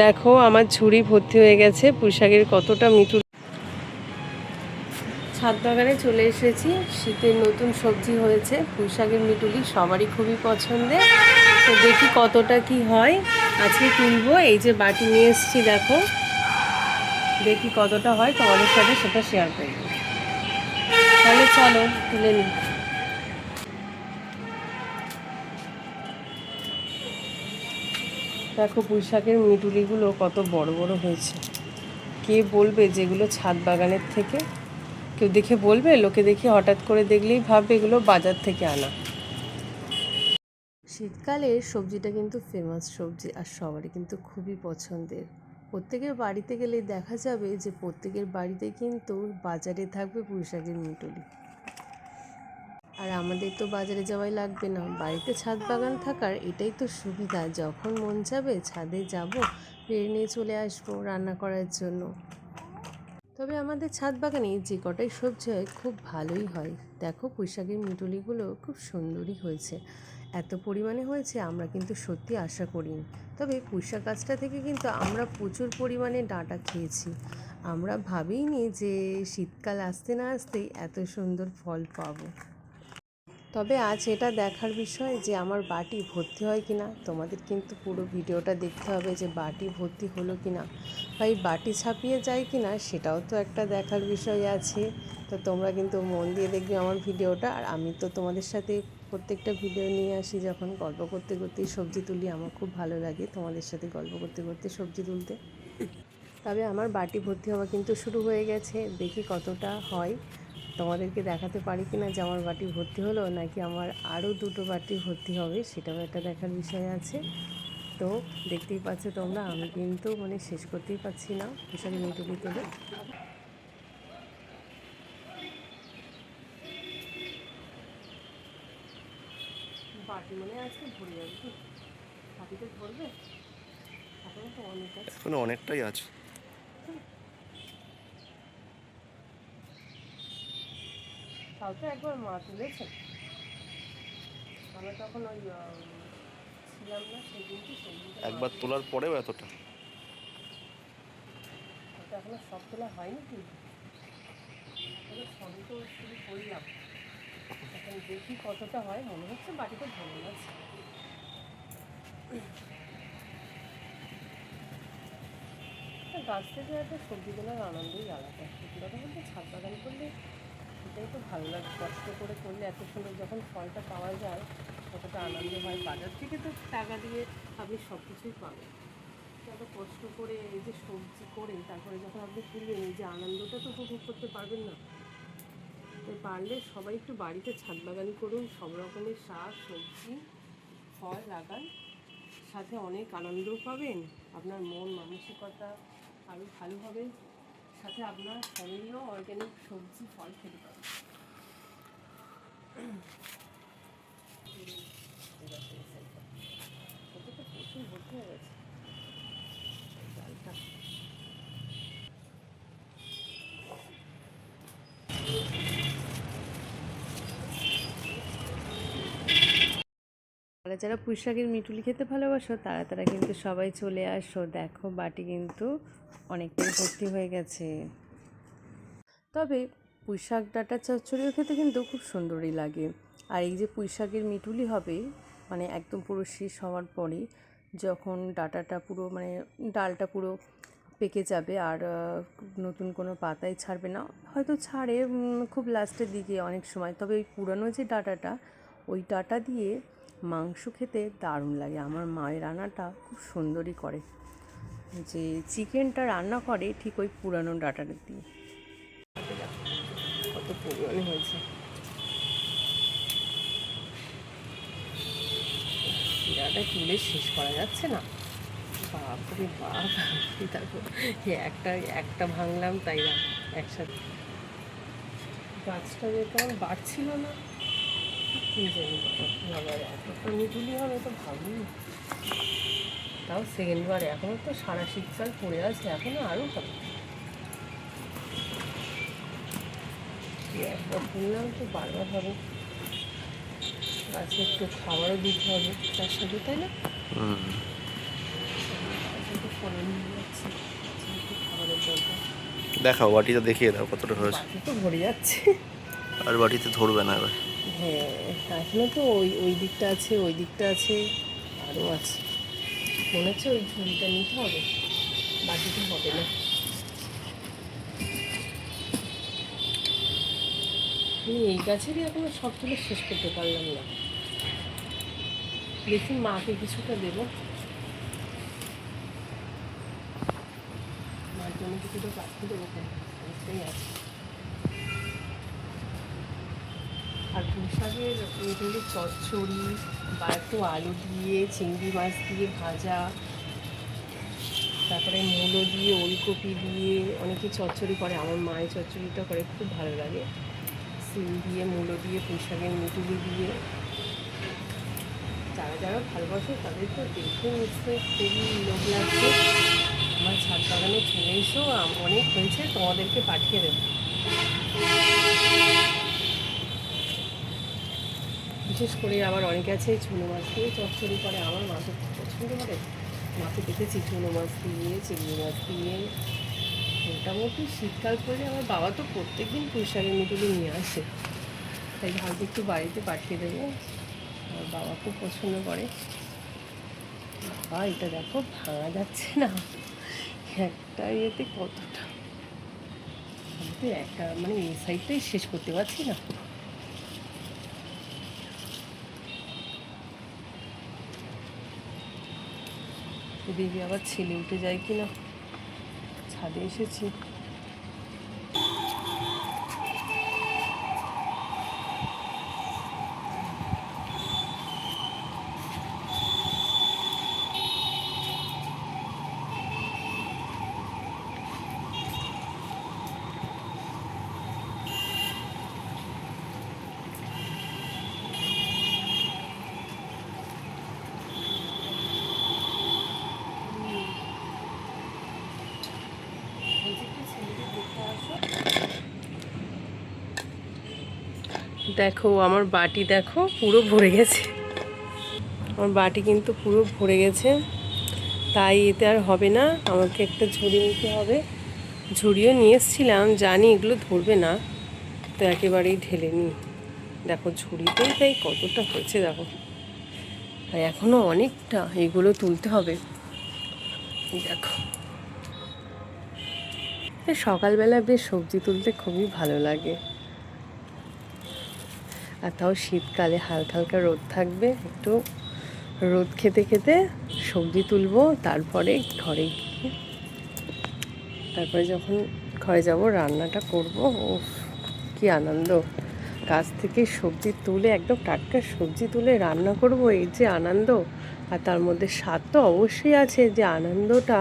দেখো, আমার ঝুড়ি ভর্তি হয়ে গেছে। পুঁইশাকের কতটা মিঠু ছাদ বাগানে চলে এসেছি। শীতের নতুন সবজি হয়েছে। পুঁইশাকের মিটুলি সবারই খুবই পছন্দের। তো দেখি কতটা কি হয়। আজকে তুলবো, এই যে বাটি নিয়ে এসেছি, দেখো। দেখি কতটা হয়, তোমাদের সাথে সেটা শেয়ার করব। তাহলে চলো, তুলে নিই। দেখো পুঁইশাকের মিটুলিগুলো কত বড় বড় হয়েছে। কে বলবে যেগুলো ছাদ বাগানের থেকে? কেউ দেখে বলবে? লোকে দেখে হঠাৎ করে দেখলেই ভাববে এগুলো বাজার থেকে আনা। শীতকালে সবজিটা কিন্তু ফেমাস সবজি আর সবারই কিন্তু খুবই পছন্দের। প্রত্যেকের বাড়িতে গেলে দেখা যাবে যে প্রত্যেকের বাড়িতে কিন্তু বাজারে থাকবে পুঁইশাকের মিটুলি। আর আমাদের তো বাজারে যাওয়াই লাগবে না। বাড়িতে ছাদ বাগান থাকার এটাই তো সুবিধা। যখন মন যাবে ছাদে যাব পেরে নিয়ে চলে আসব রান্না করার জন্য। তবে আমাদের ছাদ বাগানে যে কটাই সবজি হয়, খুব ভালোই হয়। দেখো পুঁইশাকের মিটুলিগুলো খুব সুন্দরই হয়েছে। এত পরিমাণে হয়েছে, আমরা কিন্তু সত্যি আশা করিনি। তবে পুঁইশাক গাছটা থেকে কিন্তু আমরা প্রচুর পরিমাণে ডাঁটা খেয়েছি। আমরা ভাবিনি যে শীতকাল আসতে না আসতেই এত সুন্দর ফল পাবো। তবে আজ এটা দেখার বিষয় যে আমার বাটি ভর্তি হয় কি না তোমাদের কিন্তু পুরো ভিডিওটা দেখতে হবে যে বাটি ভর্তি হলো কিনা বা এই বাটি ছাপিয়ে যায় কি না সেটাও তো একটা দেখার বিষয় আছে। তো তোমরা কিন্তু মন দিয়ে দেখবে আমার ভিডিওটা। আর আমি তো তোমাদের সাথে প্রত্যেকটা ভিডিও নিয়ে আসি যখন গল্প করতে করতেই সবজি তুলি, আমার খুব ভালো লাগে তোমাদের সাথে গল্প করতে করতে সবজি তুলতে। তবে আমার বাটি ভর্তি হওয়া কিন্তু শুরু হয়ে গেছে, দেখি কতটা হয়। তোমাদেরকে দেখাতে পারি কিনা যে আমার বাটি ভর্তি হলো নাকি আমার আরও দুটো বাটি ভর্তি হবে সেটাও একটা দেখার বিষয় আছে। তো দেখতেই পাচ্ছ তোমরা আমি কিন্তু মানে শেষ করতেই পারছি না বিশাল মিটুলি তুলে বাটি মনে আজকে ভরে যাবে কি? বাটিতে ভরবে এখন তো অনেক আছে এখনও অনেকটাই আছে। তো একবার মা তুলেছে। আমরা তখন ওই ছিলাম না সেই দিনটি সেই একবার তোলার পরেও এতটা। ওটা এখনও সব তোলা হয়নি কি? সবই তো শুরু করলাম। এখন দেখি কতটা হয় মনে হচ্ছে বাড়িতে ভালো আছে। গাছ থেকে একটা সবজি তোলার আনন্দই আলাদা। সত্যি কথা বলতে ছাদ বাগান করলে এটাই তো ভালো লাগে। কষ্ট করে করলে এত সুন্দর যখন ফলটা পাওয়া যায় কতটা আনন্দ হয় বাজার থেকে তো টাকা দিয়ে আপনি সব কিছুই পাবেন এত কষ্ট করে এই যে সবজি করে, তারপরে যখন আপনি তুলবেন এই যে আনন্দটা তো উপভোগ করতে পারবেন না। তো পারলে সবাই একটু বাড়িতে ছাদ বাগানি করুন, সব রকমের শাক, সবজি, ফল লাগান। সাথে অনেক আনন্দও পাবেন, আপনার মন, মানসিকতা আরও ভালো হবে। সাথে আপনার শরীরেও অর্গ্যানিক সবজি, ফল খেতে পারবেন যারা যারা পুঁইশাকের মিটুলি খেতে ভালোবাসো, তারা তারা কিন্তু সবাই চলে আসো। দেখো বাটি কিন্তু অনেকটাই ভর্তি হয়ে গেছে। তবে পুঁইশাক ডাটা চচ্চড়িও খেতে কিন্তু খুব সুন্দরই লাগে। আর এই যে পুঁইশাকের মিটুলি হবে মানে একদম পুরো শেষ হওয়ার পরে যখন ডাটাটা পুরো মানে ডালটা পুরো পেকে যাবে আর নতুন কোনো পাতাই ছাড়বে না, হয়তো ছাড়ে খুব লাস্টের দিকে অনেক সময়। তবে ওই পুরানো যে ডাটাটা, ওই ডাটা দিয়ে মাংস খেতে দারুণ লাগে। আমার মায়ের রান্নাটা খুব সুন্দরই করে। যে চিকেনটা রান্না করে ঠিক ওই পুরানো ডাটাটা দিয়ে। পরিমাণে হয়েছে। ডাটা তুলে শেষ করা যাচ্ছে না? বাপরে বাপ। তারপর একটা একটা ভাঙলাম, তাই না? একসাথে। গাছটা যে কেমন বাড়ছিল না, কি জানি আবার এতটা মিটুলি হবে তো ভাবিনি। তাও সেকেন্ড বার এখনও তো সারা শীতকাল পড়ে আছে এখনও আরও হবে। একবার বললাম তো বারবার হবে গাছে একটু খাবারও দিতে হবে তার সাথে তাই না দেখাও, বাটিটা দেখিয়ে দাও কতটা হয়েছে। তো ভরে যাচ্ছে আর বাটিতে ধরবে না এবার। হ্যাঁ আসলে তো ওই ওই দিকটা আছে, ওই দিকটা আছে, আরও আছে। মনে হচ্ছে ওই ঝুড়িটা নিতে হবে। বাটিতে হবে না। আমি এই গাছেরই এখনও সব তুলে শেষ করতে পারলাম না। দেখি মাকে কিছুটা দেবো। মার জন্য কিছুটা দেবো আছে আর পুঁশাকের এগুলো চচ্চড়ি বা একটু আলু দিয়ে, চিংড়ি মাছ দিয়ে ভাজা, তারপরে মূলো দিয়ে, ওলকপি দিয়ে অনেকে চচ্চড়ি করে, আমার মায়ের চচ্চড়িটা করে, খুব ভালো লাগে। সিম দিয়ে, মূলো দিয়ে পুঁশাকের মিটুলি দিয়ে। যারা যারা ভালোবাসে তাদের তো দেখে নিশ্চয়ই খুবই লোভ লাগছে। আমার ছাদ বাগানে চলে এসো অনেক হয়েছে, তোমাদেরকে পাঠিয়ে দেবো। বিশেষ করে আবার অনেকে আছে চুনো মাছ দিয়ে চচ্চড়ি করে। আমার মা তো খুব পছন্দ করে। মাকে দেখেছি চুনো মাছ দিয়ে, চিংড়ি মাছ দিয়ে। মোটামুটি শীতকাল পড়লে আমার বাবা তো প্রত্যেক দিন পুঁইশাকের মিটুলি নিয়ে আসে। তাই ভাবছি একটু বাড়িতে পাঠিয়ে দেবো। আমার বাবা খুব পছন্দ করে। বাবা, এটা দেখো, ভাঙা যাচ্ছে না। একটা ইয়েতে কতটা? আমি তো একটা মানে এই সাইডটাই শেষ করতে পারছি না। দেখি আবার ছেলে উঠে যায় কি না ছাদে এসেছি। দেখো, আমার বাটি দেখো, পুরো ভরে গেছে। আমার বাটি কিন্তু পুরো ভরে গেছে। তাই এতে আর হবে না। আমাকে একটা ঝুড়ি নিতে হবে। ঝুড়িও নিয়ে এসেছিলাম, জানি এগুলো ধরবে না। তো একেবারেই ঢেলে নিই। দেখো, ঝুড়িতেই তাই কতটা হয়েছে, দেখো। আর এখনও অনেকটা এগুলো তুলতে হবে। দেখো। সকালবেলা বেশ সবজি তুলতে খুবই ভালো লাগে। আর তাও শীতকালে হালকা হালকা রোদ থাকবে, একটু রোদ খেতে খেতে সবজি তুলবো, তারপরে ঘরে গিয়ে তারপরে যখন ঘরে যাব, রান্নাটা করব। ও কি আনন্দ। গাছ থেকে সবজি তুলে, একদম টাটকা সবজি তুলে রান্না করব, এই যে আনন্দ। আর তার মধ্যে স্বাদ তো অবশ্যই আছে, যে আনন্দটা,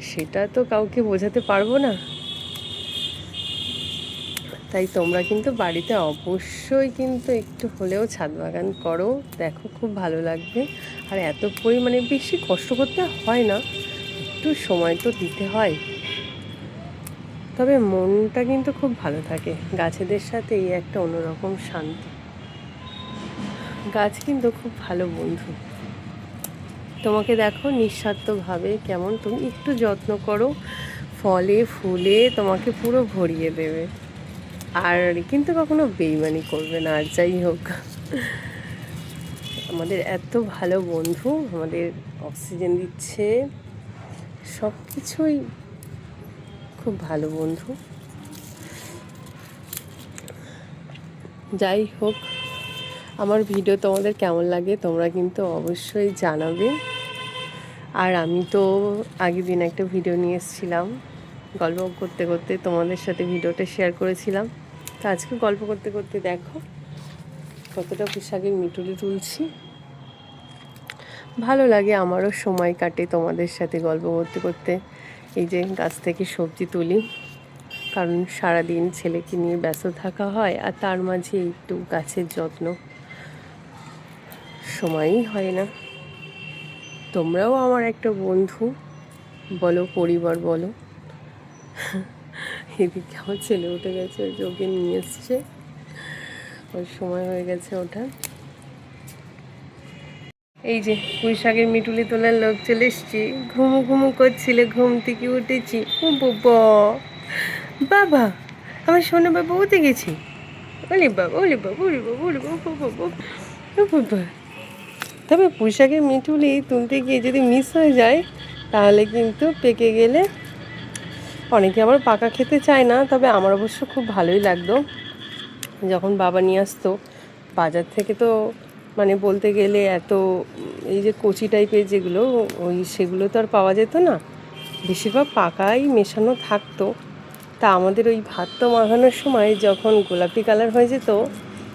সেটা তো কাউকে বোঝাতে পারব না। তাই তোমরা কিন্তু বাড়িতে অবশ্যই কিন্তু একটু হলেও ছাদ বাগান করো। দেখো, খুব ভালো লাগবে। আর এত পরিমাণে বেশি কষ্ট করতে হয় না। একটু সময় তো দিতে হয়। তবে মনটা কিন্তু খুব ভালো থাকে। গাছেদের সাথে এই একটা অন্যরকম শান্তি। গাছ কিন্তু খুব ভালো বন্ধু। তোমাকে দেখো, নিঃস্বার্থভাবে কেমন তুমি একটু যত্ন করো। ফলে, ফুলে তোমাকে পুরো ভরিয়ে দেবে। আর কিন্তু কখনো বেইমানি করবে না, আর যাই হোক। আমাদের এত ভালো বন্ধু, আমাদের অক্সিজেন দিচ্ছে সব কিছুই খুব ভালো বন্ধু। যাই হোক, আমার ভিডিও তোমাদের কেমন লাগে তোমরা কিন্তু অবশ্যই জানাবে। আর আমি তো আগের দিন একটা ভিডিও নিয়ে এসেছিলাম। গল্প করতে করতে তোমাদের সাথে ভিডিওটা শেয়ার করেছিলাম। তো আজকে গল্প করতে করতে দেখো কতটা পোশাকের মিটুলি তুলছি। ভালো লাগে আমারও সময় কাটে তোমাদের সাথে গল্প করতে করতে এই যে গাছ থেকে সবজি তুলি। কারণ সারাদিন ছেলেকে নিয়ে ব্যস্ত থাকা হয় আর তার মাঝে একটু গাছের যত্ন। সময়ই হয় না। তোমরাও আমার একটা বন্ধু। বলো, পরিবার বলো। এদিকে আমার ছেলে উঠে গেছে ওকে নিয়ে এসছে। ওর সময় হয়ে গেছে ওঠা। এই যে পুঁই শাকের মিটুলি তোলার লোক চলে এসছি। ঘুমু ঘুমু করছিলে, ঘুম থেকে উঠেছি। বাবা আমার সোনা বাবা ওতে গেছে। ওলে বাবা ওলে বাবা ওলে বাবা ওলে বাবা তবে পোশাকের মিঠুলি তুলতে গিয়ে যদি মিস হয়ে যায়, তাহলে কিন্তু পেকে গেলে অনেকে আবার পাকা খেতে চায় না, তবে আমার অবশ্য খুব ভালোই লাগতো। যখন বাবা নিয়ে আসতো, বাজার থেকে তো মানে বলতে গেলে এত এই যে কচি টাইপের যেগুলো, ওই সেগুলো তো আর পাওয়া যেত না। বেশিরভাগ পাকাই মেশানো থাকতো। তা আমাদের ওই ভাতটা মাখানোর সময় যখন গোলাপি কালার হয়ে যেত,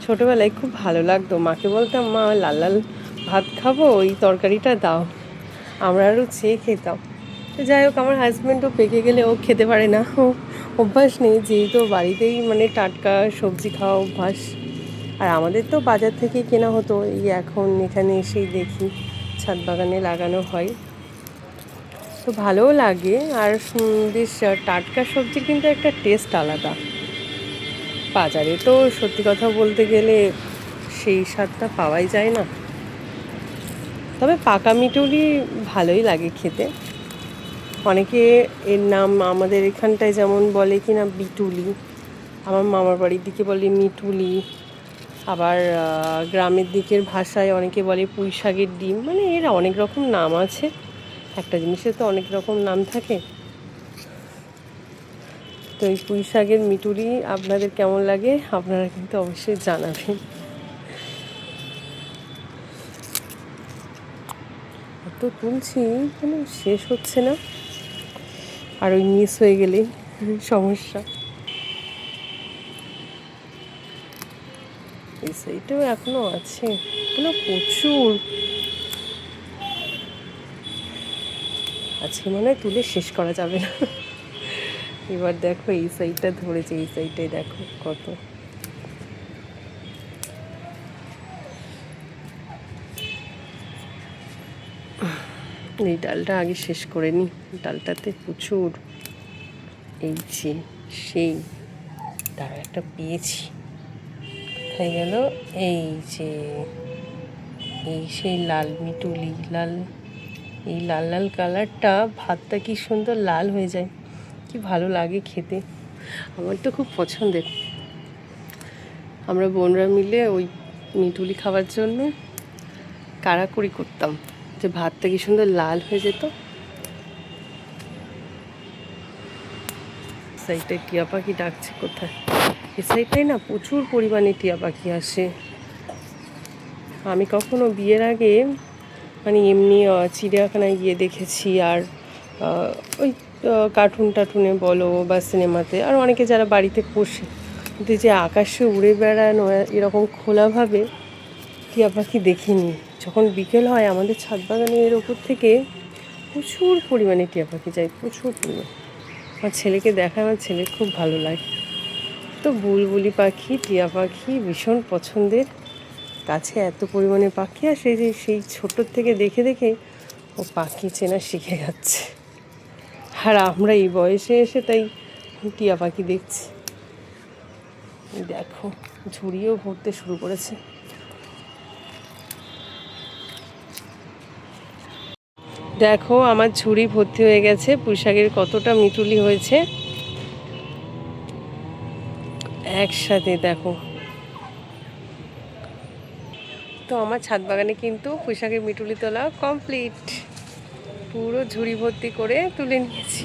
ছোটোবেলায় খুব ভালো লাগতো। মাকে বলতাম, মা, লাল লাল ভাত খাব, ওই তরকারিটা দাও। আমরা আরও চেয়ে খেতাম। যাই হোক, আমার হাজব্যান্ডও পেকে গেলে ও খেতে পারে না। অভ্যাস নেই, যেহেতু বাড়িতেই মানে টাটকা সবজি খাওয়া অভ্যাস। আর আমাদের তো বাজার থেকে কেনা হতো, এই এখন এখানে এসেই দেখি, ছাদ বাগানে লাগানো হয়। তো ভালোও লাগে, আর বেশ টাটকা সবজির কিন্তু একটা টেস্ট আলাদা। বাজারে তো সত্যি কথা বলতে গেলে সেই স্বাদটা পাওয়াই যায় না। তবে পাকা মিটুলি ভালোই লাগে খেতে। অনেকে এর নাম আমাদের এখানটায় যেমন বলে কি না, বিটুলি। আমার মামার বাড়ির দিকে বলে মিটুলি। আবার গ্রামের দিকের ভাষায় অনেকে বলে পুঁই শাকের ডিম। মানে এর অনেক রকম নাম আছে। একটা জিনিসের তো অনেক রকম নাম থাকে। তো এই পুঁই শাকের মিটুলি আপনাদের কেমন লাগে, আপনারা কিন্তু অবশ্যই জানাবেন। এত তুলছি মানে শেষ হচ্ছে না। আর ওই মিস হয়ে গেলেই সমস্যা। এই সাইডেও এখনও আছে, এখনও প্রচুর। আজকে মনে হয় তুলে শেষ করা যাবে না। এবার দেখো এই সাইডটা ধরেছে, এই সাইডটাই দেখো কত। এই ডালটা আগে শেষ করে নি ডালটাতে প্রচুর এই যে সেই তার একটা পেয়েছি। হয়ে গেল এই যে, এই সেই লাল মিটুলি লাল, এই লাল লাল কালারটা, ভাতটা কি সুন্দর লাল হয়ে যায়। কি ভালো লাগে খেতে। আমার তো খুব পছন্দের। আমরা বোনরা মিলে ওই মিটুলি খাওয়ার জন্য কাড়াকড়ি করতাম। যে ভাতটা কি সুন্দর লাল হয়ে যেত? সাইডটায় টিয়া পাখি ডাকছে কোথায়? এ সাইডটায় না প্রচুর পরিমাণে টিয়া পাখি আসে। আমি কখনো বিয়ের আগে মানে এমনি চিড়িয়াখানায় গিয়ে দেখেছি আর ওই কার্টুন টার্টুনে বলো বা সিনেমাতে আর অনেকে যারা বাড়িতে পোষে, কিন্তু যে আকাশে উড়ে বেড়ানো এরকম খোলাভাবে টিয়া পাখি দেখিনি। যখন বিকেল হয়, আমাদের ছাদ বাগানের ওপর থেকে প্রচুর পরিমাণে টিয়া পাখি যায়, প্রচুর পরিমাণ। আমার ছেলেকে দেখায় আমার ছেলের খুব ভালো লাগে। তো বুলবুলি পাখি, টিয়া পাখি ভীষণ পছন্দের। কাছে এত পরিমাণে পাখি আসে যে সেই ছোটোর থেকে দেখে দেখে ও পাখি চেনা শিখে যাচ্ছে। আর আমরা এই বয়সে এসে তাই টিয়া পাখি দেখছি। দেখো, ঝুড়িও ভরতে শুরু করেছে। দেখো, আমার ঝুড়ি ভর্তি হয়ে গেছে। পুঁইশাকের কতটা মিটুলি হয়েছে। একসাথে দেখো। তো আমার ছাদ বাগানে কিন্তু পুঁইশাকের মিটুলি তোলা কমপ্লিট পুরো ঝুড়ি ভর্তি করে তুলে নিয়েছি।